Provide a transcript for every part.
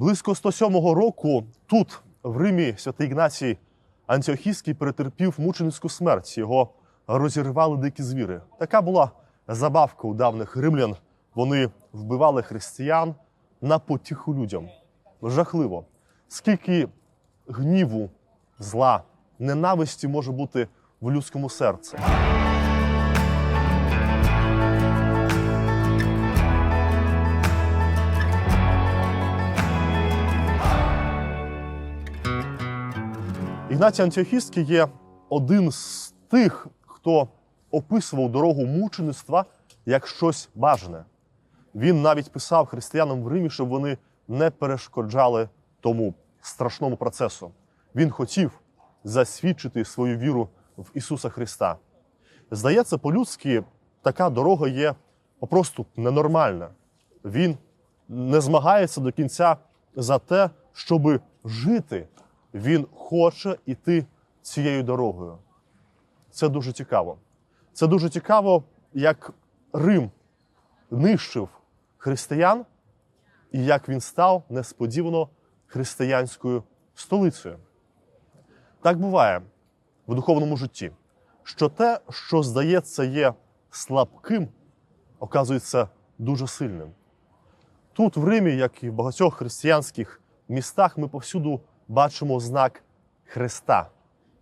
Близько 107 року тут, в Римі, святий Ігнацій Антіохійський перетерпів мученицьку смерть. Його розірвали дикі звіри. Така була забавка у давних римлян. Вони вбивали християн на потіху людям. Жахливо. Скільки гніву, зла, ненависті може бути в людському серці. Ігнатій Антіохістський є один з тих, хто описував дорогу мучеництва як щось бажане. Він навіть писав християнам в Римі, щоб вони не перешкоджали тому страшному процесу. Він хотів засвідчити свою віру в Ісуса Христа. Здається, по-людськи така дорога є попросту ненормальна. Він не змагається до кінця за те, щоб жити. Він хоче йти цією дорогою. Це дуже цікаво. Це дуже цікаво, як Рим нищив християн і як він став несподівано християнською столицею. Так буває в духовному житті, що те, що здається є слабким, оказується дуже сильним. Тут, в Римі, як і в багатьох християнських містах, ми повсюду бачимо знак Христа.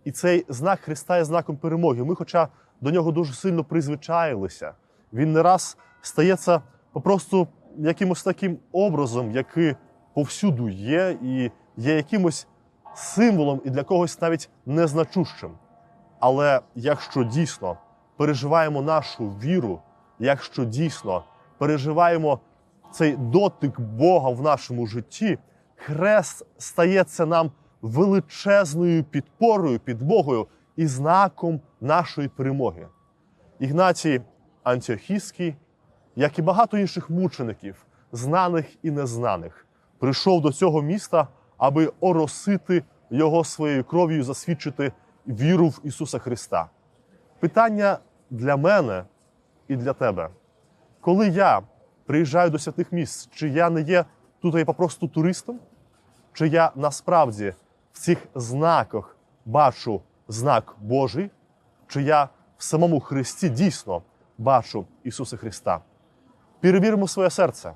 І цей знак Христа є знаком перемоги. Ми, хоча до нього дуже сильно призвичаїлися, він не раз стається попросту якимось таким образом, який повсюду є, і є якимось символом і для когось навіть незначущим. Але якщо дійсно переживаємо нашу віру, якщо дійсно переживаємо цей дотик Бога в нашому житті, хрест стається нам величезною підпорою, підмогою і знаком нашої перемоги. Ігнатій Антіохійський, як і багато інших мучеників, знаних і незнаних, прийшов до цього міста, аби оросити його своєю кров'ю, засвідчити віру в Ісуса Христа. Питання для мене і для тебе. Коли я приїжджаю до святих місць, чи я не є тут я попросту туристом, чи я насправді в цих знаках бачу знак Божий, чи я в самому Христі дійсно бачу Ісуса Христа. Перевіримо своє серце.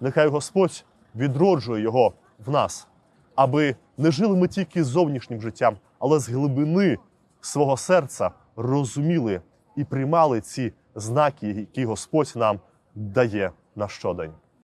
Нехай Господь відроджує його в нас, аби не жили ми тільки зовнішнім життям, але з глибини свого серця розуміли і приймали ці знаки, які Господь нам дає на щодень.